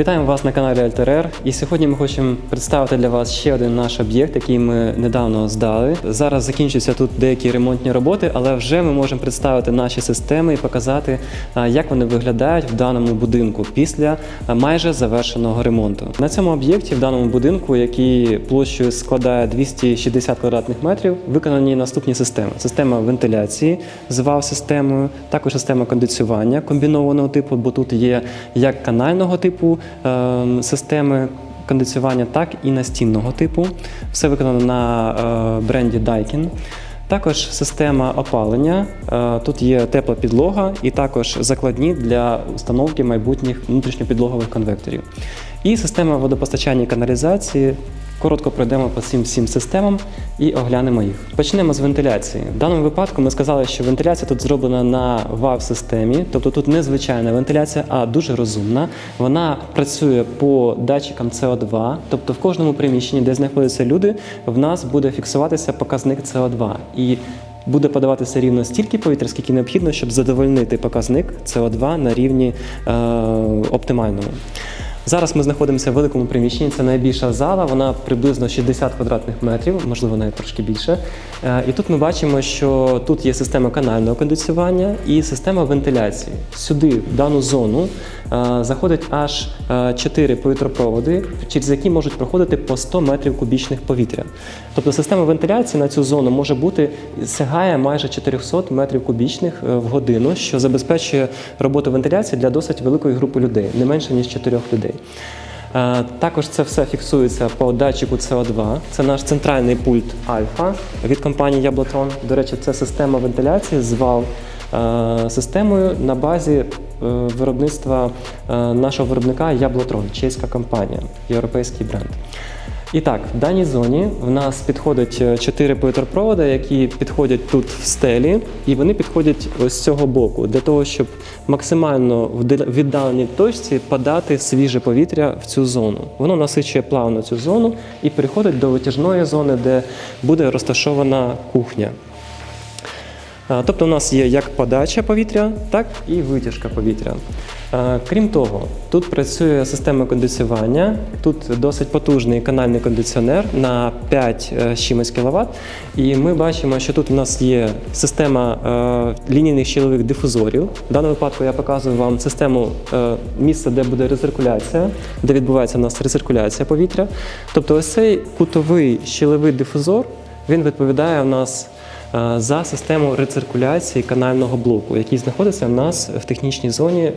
Вітаємо вас на каналі Альтерер. І сьогодні ми хочемо представити для вас ще один наш об'єкт, який ми недавно здали. Зараз закінчуються тут деякі ремонтні роботи, але вже ми можемо представити наші системи і показати, як вони виглядають в даному будинку після майже завершеного ремонту. На цьому об'єкті, в даному будинку, який площею складає 260 квадратних метрів, виконані наступні системи: система вентиляції з вал-системою, також система кондиціювання комбінованого типу, бо тут є як канального типу системи. Кондиціювання, так і настінного типу. Все виконано на е, бренді Daikin. Також система опалення. Е, Тут є тепла підлога і також закладні для установки майбутніх внутрішньопідлогових конвекторів. І система водопостачання і каналізації. Коротко пройдемо по цим всім системам і оглянемо їх. Почнемо з вентиляції. В даному випадку ми сказали, що вентиляція тут зроблена на вав-системі, тобто тут не звичайна вентиляція, а дуже розумна. Вона працює по датчикам CO2, тобто в кожному приміщенні, де знаходяться люди, в нас буде фіксуватися показник CO2. І Буде подаватися рівно стільки повітря, скільки необхідно, щоб задовольнити показник CO2 на рівні е, оптимальному. Зараз ми знаходимося в великому приміщенні. Це найбільша зала, вона приблизно 60 квадратних метрів, можливо, навіть трошки більше. Е, І тут ми бачимо, що тут є система канального кондиціювання і система вентиляції. Сюди, в дану зону, е, заходить аж 4 повітропроводи, через які можуть проходити по 100 метрів кубічних повітря. Тобто система вентиляції на цю зону може бути сягає майже 400 метрів кубічних е, в годину, що забезпечує роботу вентиляції для досить великої групи людей, не менше ніж 4 людей. Е, Також це все фіксується по датчику CO2. Це наш центральний пульт Альфа від компанії Яблотрон. До речі, це система вентиляції з вал е, системою на базі е, виробництва нашого виробника Яблотрон, чеська компанія, європейський бренд. І так, в даній зоні в нас підходить е, чотири повітропроводи, які підходять тут в стелі, і вони підходять ось з цього боку, для того, щоб максимально в віддаленій точці подати свіже повітря в цю зону. Воно насичує плавно цю зону і переходить до витяжної зони, де буде розташована кухня. Е, Тобто у нас є як подача повітря, так і витяжка повітря. Е, Крім того, тут працює система кондиціювання. Тут досить потужний канальний кондиціонер на 5 е, чимось кВт. І ми бачимо, що тут у нас є система е, лінійних щілових дифузорів. В даному випадку я показую вам систему місця, де буде рециркуляція, де відбувається у нас рециркуляція повітря. Тобто, ось цей кутовий щілевий дифузор він відповідає у нас за систему рециркуляції канального блоку, який знаходиться в нас в технічній зоні е,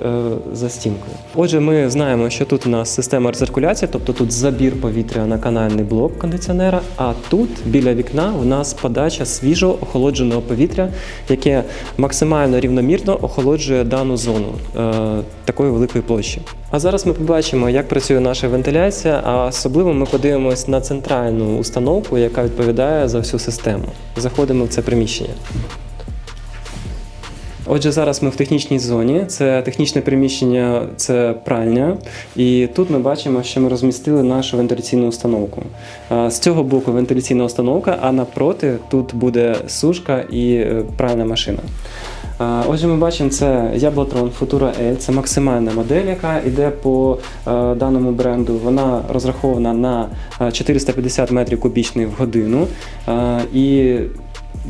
за стінкою. Отже, ми знаємо, що тут у нас система рециркуляції, тобто тут забір повітря на канальний блок кондиціонера, а тут біля вікна у нас подача свіжого охолодженого повітря, яке максимально рівномірно охолоджує дану зону е, такої великої площі. А зараз ми побачимо, як працює наша вентиляція, а особливо ми подивимось на центральну установку, яка відповідає за всю систему. Заходимо в це приміщення. Отже, зараз ми в технічній зоні. Це технічне приміщення, це пральня. І тут ми бачимо, що ми розмістили нашу вентиляційну установку. З цього боку вентиляційна установка, а напроти тут буде сушка і е, пральна машина. Отже, ми бачимо, це Яблотрон Futura L, це максимальна модель, яка йде по е, даному бренду. Вона розрахована на е, 450 метрів кубічних в годину. Е, і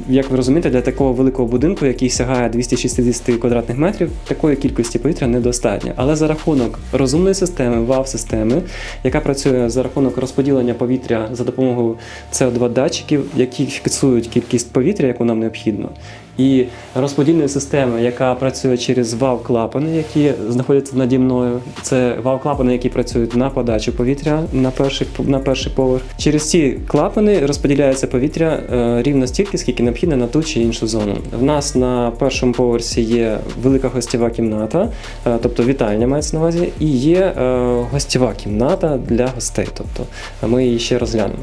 як ви розумієте, для такого великого будинку, який сягає 260 квадратних метрів, такої кількості повітря недостатньо. Але за рахунок розумної системи, ВАВ-системи, яка працює за рахунок розподілення повітря за допомогою CO2 датчиків, які фіксують кількість повітря, яку нам необхідно, і розподільної системи, яка працює через вал-клапани, які знаходяться наді мною. Це вал-клапани, які працюють на подачу повітря на перший, на перший поверх. Через ці клапани розподіляється повітря е, рівно стільки, скільки необхідно на ту чи іншу зону. В нас на першому поверсі є велика гостєва кімната, е, тобто вітальня мається на увазі, і є е, гостєва кімната для гостей. Тобто ми її ще розглянемо.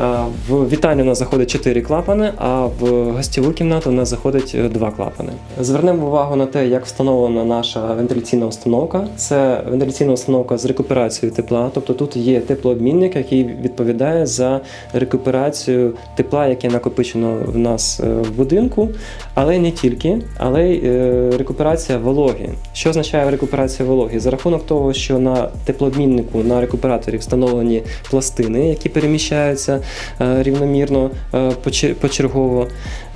Е, В вітальню у нас заходить 4 клапани, а в гостєву кімнату у нас заходить виходить е, два клапани. Звернемо увагу на те, як встановлена наша вентиляційна установка. Це вентиляційна установка з рекуперацією тепла. Тобто тут є теплообмінник, який відповідає за рекуперацію тепла, яке накопичено в нас е, в будинку, але не тільки, але й рекуперація вологи. Що означає рекуперація вологи? За рахунок того, що на теплообміннику на рекуператорі встановлені пластини, які переміщаються рівномірно е, почергово, е,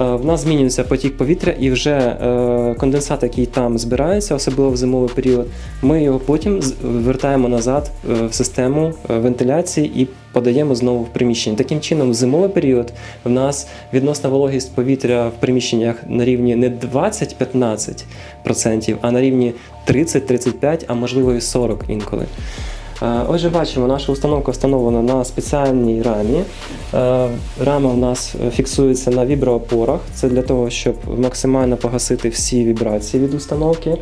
в нас змінюється потік повітря, і вже е, конденсат, який там збирається, особливо в зимовий період, ми його потім вертаємо назад е, в систему е, вентиляції і подаємо знову в приміщення. Таким чином, в зимовий період в нас відносна вологість повітря в приміщеннях на рівні не 20-15%, а на рівні 30-35%, а можливо і 40% інколи. Е, Отже, бачимо, наша установка встановлена на спеціальній рамі. Е, Рама в нас е, фіксується на віброопорах. Це для того, щоб максимально погасити всі вібрації від установки.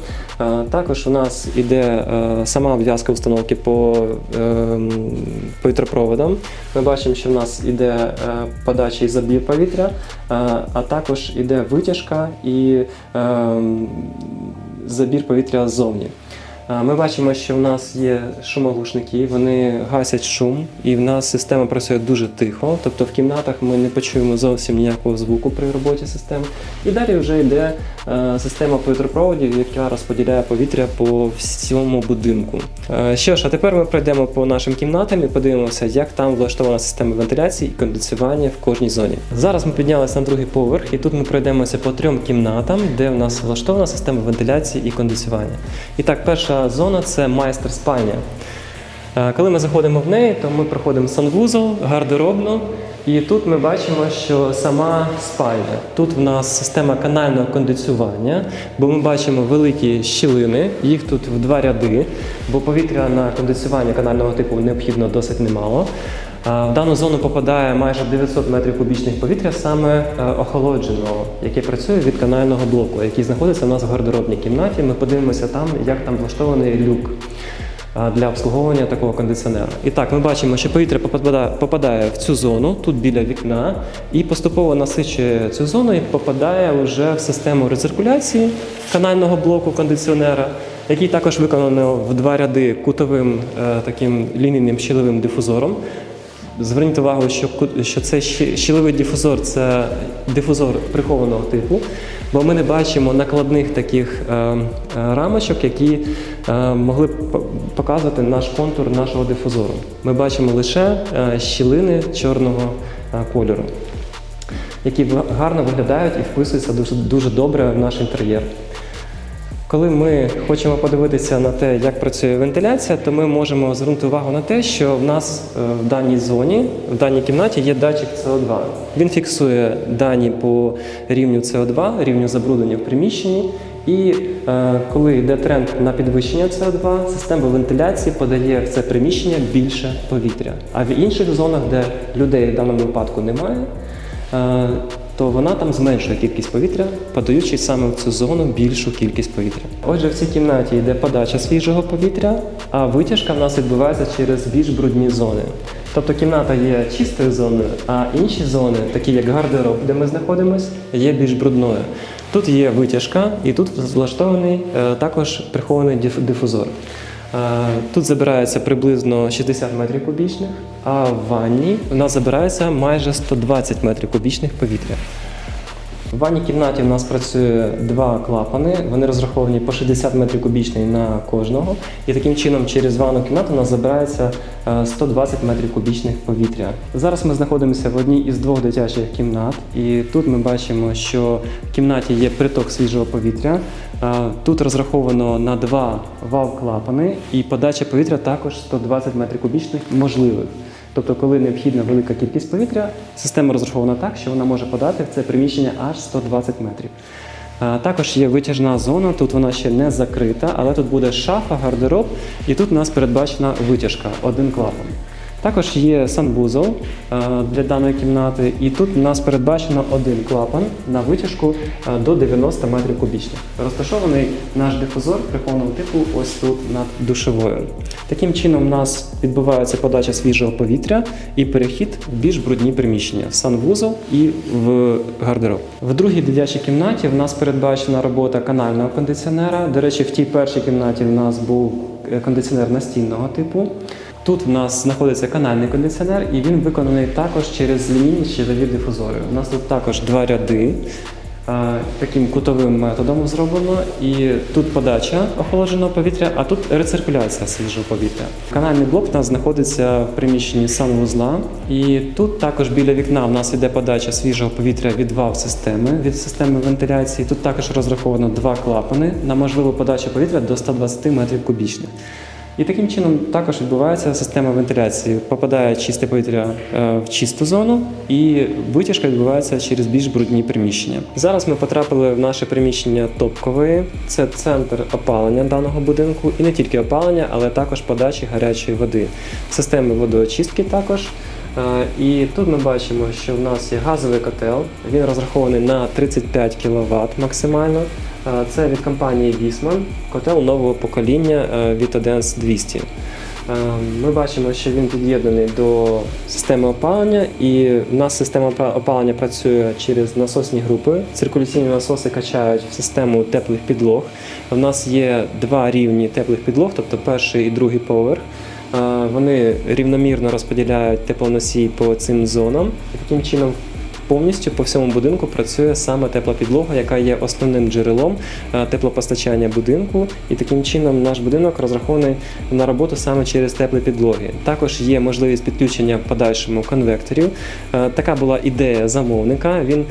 Також у нас іде сама обв'язка установки по повітропроводам. Ми бачимо, що в нас іде подача і забір повітря, а також іде витяжка і забір повітря ззовні. Ми бачимо, що в нас є шумоглушники, вони гасять шум, і в нас система працює дуже тихо. Тобто в кімнатах ми не почуємо зовсім ніякого звуку при роботі системи. І далі вже йде система повітропроводів, яка розподіляє повітря по всьому будинку. Е, що ж, а тепер ми пройдемо по нашим кімнатам і подивимося, як там влаштована система вентиляції і кондиціювання в кожній зоні. Зараз ми піднялися на другий поверх, і тут ми пройдемося по трьом кімнатам, де в нас влаштована система вентиляції і кондиціювання. І так, перша зона це майстер спальня. Коли ми заходимо в неї, то ми проходимо санвузол, гардеробну, і тут ми бачимо, що сама спальня. Тут в нас система канального кондиціювання, бо ми бачимо великі щілини, їх тут в два ряди, бо повітря на кондиціювання канального типу необхідно досить немало. В дану зону попадає майже 900 метрів кубічних повітря, саме е, охолодженого, яке працює від канального блоку, який знаходиться у нас в гардеробній кімнаті. Ми подивимося там, як там влаштований люк для обслуговування такого кондиціонера. І так, ми бачимо, що повітря попадає, в цю зону, тут біля вікна, і поступово насичує цю зону і попадає вже в систему рециркуляції канального блоку кондиціонера, який також виконано в два ряди кутовим е, таким лінійним щілевим дифузором. Зверніть увагу, що, що це щі- щілевий дифузор це дифузор прихованого типу, бо ми не бачимо накладних таких е, е, рамочок, які е, могли б показувати наш контур нашого дифузору. Ми бачимо лише е, щілини чорного е, кольору, які гарно виглядають і вписуються дуже, дуже добре в наш інтер'єр. Коли ми хочемо подивитися на те, як працює вентиляція, то ми можемо звернути увагу на те, що в нас е, в даній зоні, в даній кімнаті є датчик СО2. Він фіксує дані по рівню СО2, рівню забруднення в приміщенні. І е, коли йде тренд на підвищення СО2, система вентиляції подає в це приміщення більше повітря. А в інших зонах, де людей в даному випадку немає, е, то вона там зменшує кількість повітря, подаючи саме в цю зону більшу кількість повітря. Отже, в цій кімнаті йде подача свіжого повітря, а витяжка в нас відбувається через більш брудні зони. Тобто кімната є чистою зоною, а інші зони, такі як гардероб, де ми знаходимося, є більш брудною. Тут є витяжка, і тут влаштований е, також прихований диф- дифузор. Е, Тут забирається приблизно 60 метрів кубічних, а в ванні у нас забирається майже 120 метрів кубічних повітря. В ванній кімнаті у нас працює два клапани. Вони розраховані по 60 метрів кубічний на кожного. І таким чином через ванну кімнату у нас забирається е, 120 метрів кубічних повітря. Зараз ми знаходимося в одній із двох дитячих кімнат, і тут ми бачимо, що в кімнаті є приток свіжого повітря. Е, Тут розраховано на два вал-клапани, і подача повітря також 120 метрів кубічних можливих. Тобто, коли необхідна велика кількість повітря, система розрахована так, що вона може подати в це приміщення аж 120 метрів. Також є витяжна зона, тут вона ще не закрита, але тут буде шафа, гардероб, і тут у нас передбачена витяжка, один клапан. Також є санвузол е, для даної кімнати, і тут у нас передбачено один клапан на витяжку е, до 90 метрів кубічних. Розташований наш дифузор прихованого типу ось тут над душевою. Таким чином, у нас відбувається подача свіжого повітря і перехід в більш брудні приміщення в санвузол і в гардероб. В другій дитячій кімнаті в нас передбачена робота канального кондиціонера. До речі, в тій першій кімнаті в нас був е, кондиціонер настільного типу. Тут в нас знаходиться канальний кондиціонер, і він виконаний також через лінійні щитові дифузори. У нас тут також два ряди. е, Таким кутовим методом зроблено, і тут подача охолодженого повітря, а тут рециркуляція свіжого повітря. Канальний блок у нас знаходиться в приміщенні санвузла, і тут також біля вікна в нас іде подача свіжого повітря від вал системи від системи вентиляції. Тут також розраховано два клапани на можливу подачу повітря до 120 метрів кубічних. І таким чином також відбувається система вентиляції. Попадає чисте повітря е, в чисту зону, і витяжка відбувається через більш брудні приміщення. Зараз ми потрапили в наше приміщення топкової. Це центр опалення даного будинку, і не тільки опалення, але також подачі гарячої води. Системи водоочистки також. Е, І тут ми бачимо, що в нас є газовий котел. Він розрахований на 35 кВт максимально. Е, Це від компанії Вісман, котел нового покоління е, від Odens 200. Е, Ми бачимо, що він під'єднаний до системи опалення, і в нас система опалення працює через насосні групи. Циркуляційні насоси качають в систему теплих підлог. У нас є два рівні теплих підлог, тобто перший і другий поверх. Вони рівномірно розподіляють теплоносій по цим зонам. Таким чином повністю по всьому будинку працює саме тепла підлога, яка є основним джерелом теплопостачання будинку. І таким чином наш будинок розрахований на роботу саме через теплі підлоги. Також є можливість підключення в подальшому конвекторів. Така була ідея замовника. Він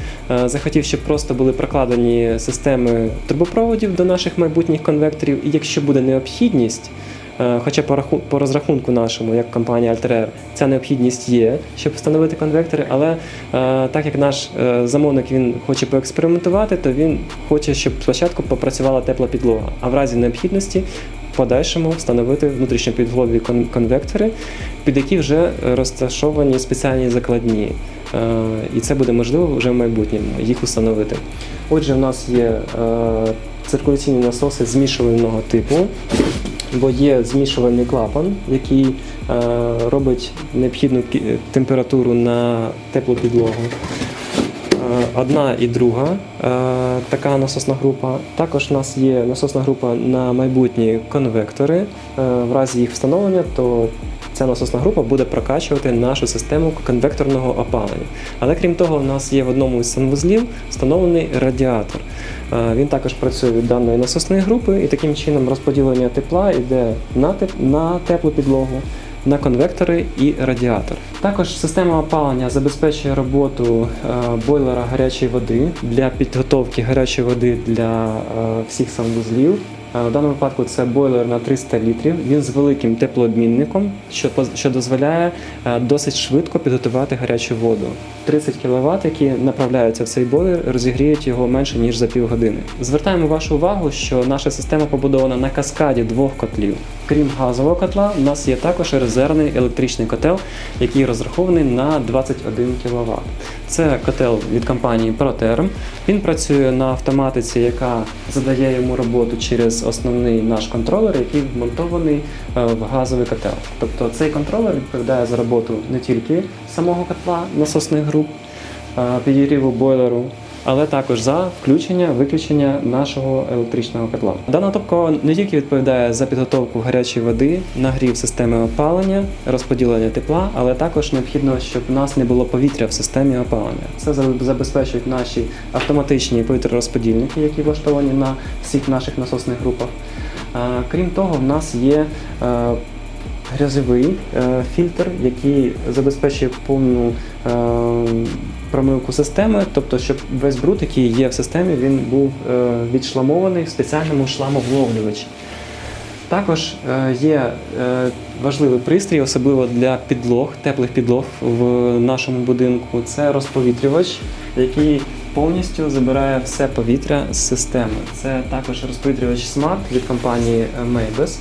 захотів, щоб просто були прокладені системи трубопроводів до наших майбутніх конвекторів. І якщо буде необхідність. Е, Хоча по, раху- по розрахунку нашому, як компанія Altair, ця необхідність є, щоб встановити конвектори, але е, так як наш е, замовник він хоче поекспериментувати, то він хоче, щоб спочатку попрацювала тепла підлога, а в разі необхідності в подальшому встановити внутрішньопідлогові кон- конвектори, під які вже розташовані спеціальні закладні. І це буде можливо вже в майбутньому їх установити. Отже, в нас є циркуляційні насоси змішувального типу бо є змішувальний клапан, який е, робить необхідну температуру на теплу підлогу. Е, Одна і друга е, така насосна група. Також у нас є насосна група на майбутні конвектори. В разі їх встановлення, то ця насосна група буде прокачувати нашу систему конвекторного опалення. Але крім того, у нас є в одному із санвузлів встановлений радіатор. Е, Він також працює від даної насосної групи, і таким чином розподілення тепла йде на, теп- на теплу підлогу, на конвектори і радіатор. Також система опалення забезпечує роботу е, бойлера гарячої води для підготовки гарячої води для е, всіх санвузлів. Е, В даному випадку це бойлер на 300 літрів. Він з великим теплообмінником, що, що дозволяє е, досить швидко підготувати гарячу воду. 30 кВт, які направляються в цей бойлер, розігріють його менше ніж за півгодини. Звертаємо вашу увагу, що наша система побудована на каскаді двох котлів. Крім газового котла, у нас є також резервний електричний котел, який розрахований на 21 кВт. Це котел від компанії ProTherm. Він працює на автоматиці, яка задає йому роботу через основний наш контролер, який вмонтований е, в газовий котел. Тобто цей контролер відповідає за роботу не тільки самого котла насосних груп, е, підігріву бойлеру, але також за включення виключення нашого електричного котла. Дана топкова не тільки відповідає за підготовку гарячої води, нагрів системи опалення, розподілення тепла, але також необхідно, щоб у нас не було повітря в системі опалення. Це забезпечують наші автоматичні повітророзподільники, які влаштовані на всіх наших насосних групах. Крім того, в нас є е, грязовий е, фільтр, який забезпечує повну е, промивку системи, тобто, щоб весь бруд, який є в системі, він був е, відшламований в спеціальному шламовловлювачі. Також е, є е, важливий пристрій, особливо для підлог, теплих підлог в нашому будинку. Це розповітрювач, який повністю забирає все повітря з системи. Це також розповітрювач Smart від компанії Maybes.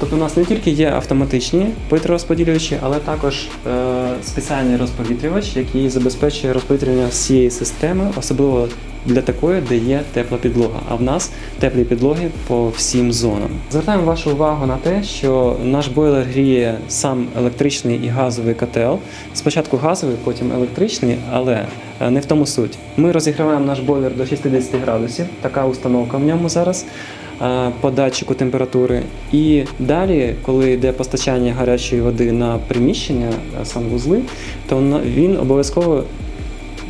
Тобто у нас не тільки є автоматичні повітророзподілювачі, але також е, спеціальний розповітрювач, який забезпечує розповітрювання всієї системи, особливо для такої, де є тепла підлога. А в нас теплі підлоги по всім зонам. Звертаємо вашу увагу на те, що наш бойлер гріє сам електричний і газовий котел. Спочатку газовий, потім електричний, але е, не в тому суть. Ми розігріваємо наш бойлер до 60 градусів. Така установка в ньому зараз по датчику температури. І далі, коли йде постачання гарячої води на приміщення, е, санвузли, то він обов'язково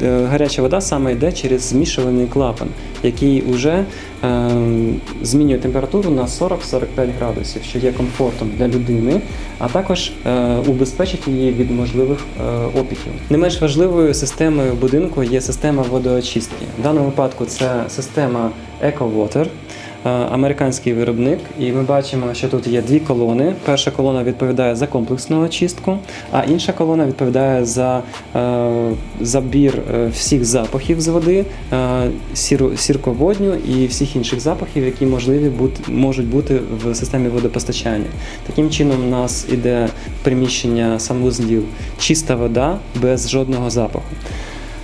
е, гаряча вода саме йде через змішувальний клапан, який вже е, змінює температуру на 40-45 градусів, що є комфортом для людини, а також е, убезпечить її від можливих е, опіків. Не менш важливою системою будинку є система водоочистки. В даному випадку це система EcoWater. Е, Американський виробник, і ми бачимо, що тут є дві колони. Перша колона відповідає за комплексну очистку, а інша колона відповідає за е, забір е, всіх запахів з води, сіру, сірководню і всіх інших запахів, які можливі бути, можуть бути в системі водопостачання. Таким чином, у нас іде приміщення санвузлів чиста вода без жодного запаху.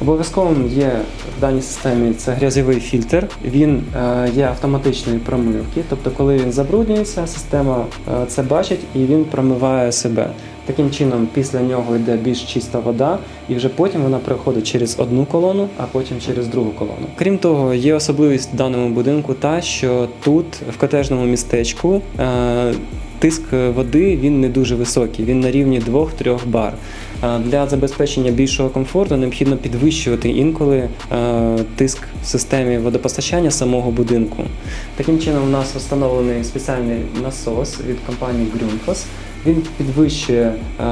Обов'язковим є в даній системі це грязьовий фільтр. Він е, є автоматичної промивки, тобто, коли він забруднюється, система е, це бачить і він промиває себе. Таким чином, після нього йде більш чиста вода, і вже потім вона проходить через одну колону, а потім через другу колону. Крім того, є особливість в даному будинку та, що тут, в котежному містечку, е, тиск води він не дуже високий, він на рівні 2-3 бар. Е, Для забезпечення більшого комфорту необхідно підвищувати інколи е, тиск в системі водопостачання самого будинку. Таким чином, у нас встановлений спеціальний насос від компанії Grünfoss. Він підвищує е,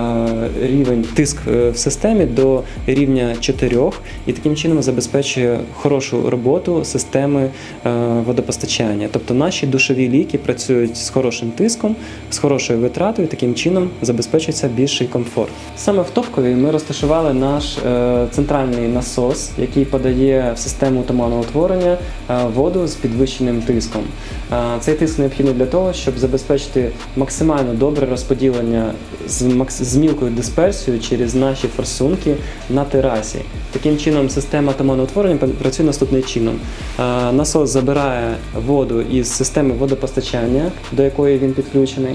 рівень тиск е, в системі до рівня 4 і таким чином забезпечує хорошу роботу системи е, водопостачання. Тобто наші душові ліки працюють з хорошим тиском, з хорошою витратою, таким чином забезпечується більший комфорт. Саме в топковій ми розташували наш центральний насос, який подає в систему туманоутворення воду з підвищеним тиском. Цей тиск необхідний для того, щоб забезпечити максимально добре розподілення макс- з мілкою дисперсією через наші форсунки на терасі. Таким чином, система туманоутворення пр- працює наступним чином. Е, Насос забирає воду із системи водопостачання, до якої він підключений.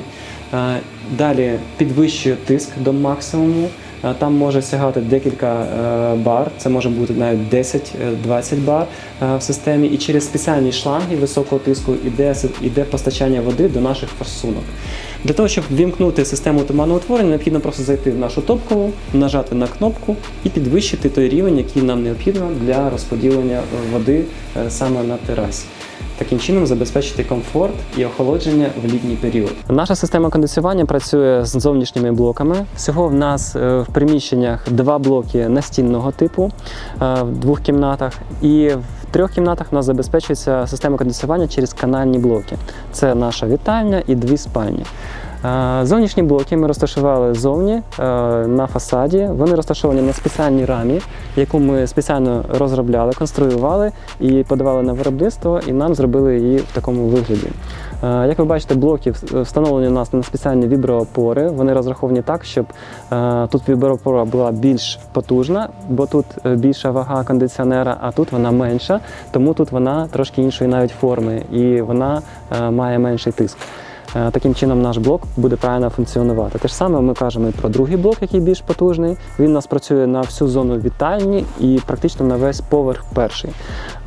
Е, Далі підвищує тиск до максимуму. Е, Там може сягати декілька е, бар, це може бути навіть 10-20 бар е, в системі, і через спеціальні шланги високого тиску іде, іде постачання води до наших форсунок. Для того, щоб вімкнути систему туманоутворення, необхідно просто зайти в нашу топкову, нажати на кнопку і підвищити той рівень, який нам необхідно для розподілення води саме на терасі. Таким чином забезпечити комфорт і охолодження в літній період. Наша система кондиціювання працює з зовнішніми блоками. Всього в нас е, в приміщеннях два блоки настінного типу е, в двох кімнатах, і в трьох кімнатах у нас забезпечується система кондиціювання через канальні блоки. Це наша вітальня і дві спальні. Зовнішні блоки ми розташували зовні на фасаді. Вони розташовані на спеціальній рамі, яку ми спеціально розробляли, конструювали і подавали на виробництво, і нам зробили її в такому вигляді. Як ви бачите, блоки встановлені у нас на спеціальні віброопори. Вони розраховані так, щоб тут віброопора була більш потужна, бо тут е, більша вага кондиціонера, а тут вона менша, тому тут вона трошки іншої навіть форми, і вона е, має менший тиск. Е, Таким чином наш блок буде правильно функціонувати. Те ж саме ми кажемо і про другий блок, який більш потужний. Він у нас працює на всю зону вітальні і практично на весь поверх перший.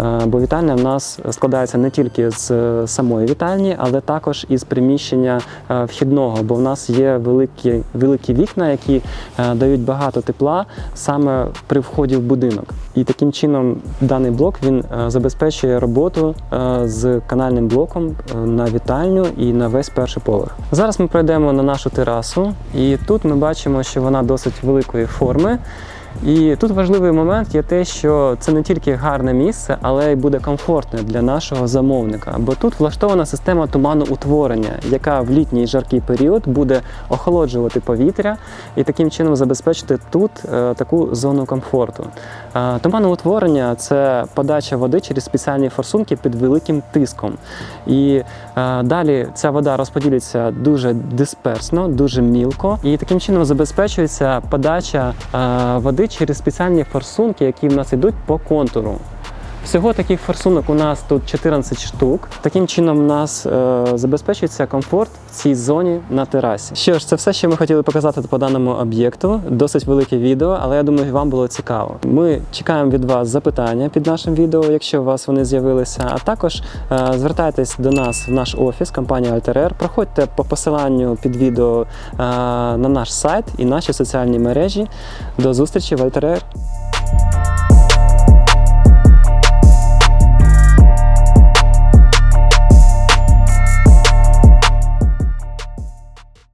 Е, Бо вітальня в нас складається не тільки з е, самої вітальні, але також із приміщення вхідного, бо в нас є великі, великі вікна, які дають багато тепла саме при вході в будинок. І таким чином даний блок він забезпечує роботу з канальним блоком на вітальню і на весь перший поверх. Зараз ми пройдемо на нашу терасу, і тут ми бачимо, що вона досить великої форми. І тут важливий момент є те, що це не тільки гарне місце, але й буде комфортне для нашого замовника. Бо тут влаштована система туманоутворення, яка в літній жаркий період буде охолоджувати повітря і таким чином забезпечити тут е, таку зону комфорту. Туманоутворення це подача води через спеціальні форсунки під великим тиском. І далі ця вода розподілиться дуже дисперсно, дуже мілко, і таким чином забезпечується подача води через спеціальні форсунки, які в нас йдуть по контуру. Всього таких форсунок у нас тут 14 штук. Таким чином, у нас е, забезпечується комфорт в цій зоні на терасі. Що ж, це все, що ми хотіли показати по даному об'єкту. Досить велике відео, але я думаю, вам було цікаво. Ми чекаємо від вас запитання під нашим відео, якщо у вас вони з'явилися. А також е, звертайтесь до нас в наш офіс, компанія Alter Проходьте по посиланню під відео е, на наш сайт і наші соціальні мережі. До зустрічі в Alter